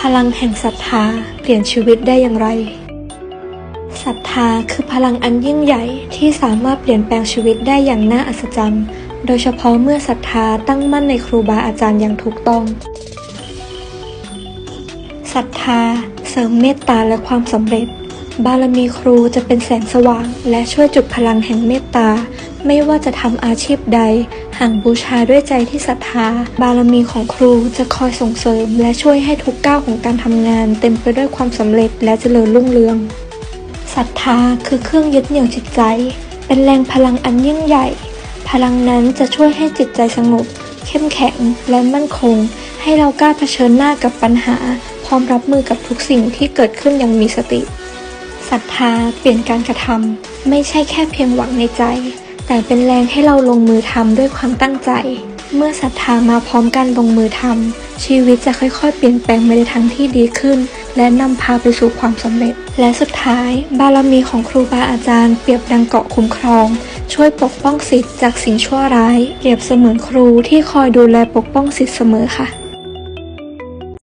พลังแห่งศรัทธาเปลี่ยนชีวิตได้อย่างไรศรัทธาคือพลังอันยิ่งใหญ่ที่สามารถเปลี่ยนแปลงชีวิตได้อย่างน่าอัศจรรย์ โดยเฉพาะเมื่อศรัทธาตั้งมั่นในครูบาอาจารย์อย่างถูกต้องศรัทธาเสริมเมตตาและความสำเร็จ บารมีครูจะเป็นแสงสว่าง และช่วยจุดพลังแห่งเมตตา ไม่ว่าจะทำอาชีพใด หากบูชาด้วยใจที่ศรัทธา บารมีของครูจะคอยส่งเสริม และช่วยให้ทุกก้าวของการทำงาน เต็มไปด้วยความสำเร็จและเจริญรุ่งเรืองศรัทธาคือเครื่องยึดเหนี่ยวจิตใจ เป็นแรงพลังอันยิ่งใหญ่ พลังนั้นจะช่วยให้จิตใจสงบ เข้มแข็งและมั่นคง ให้เรากล้าเผชิญหน้ากับปัญหา พร้อมรับมือกับทุกสิ่งที่เกิดขึ้นอย่างมีสติศรัทธาเปลี่ยนการกระทำไม่ใช่แค่เพียงหวังในใจ แต่เป็นแรงให้เราลงมือทำด้วยความตั้งใจ เมื่อศรัทธามาพร้อมกันลงมือทำชีวิตจะค่อยๆ เปลี่ยนแปลงไปในทางที่ดีขึ้น และนำพาไปสู่ความสำเร็จ และสุดท้าย บารมีของครูบาอาจารย์เปรียบดังเกาะคุ้มครอง ช่วยปกป้องสิทธิ์จากสิ่งชั่วร้าย เปรียบเสมือนครูที่คอยดูแลปกป้องสิทธิ์เสมอค่ะ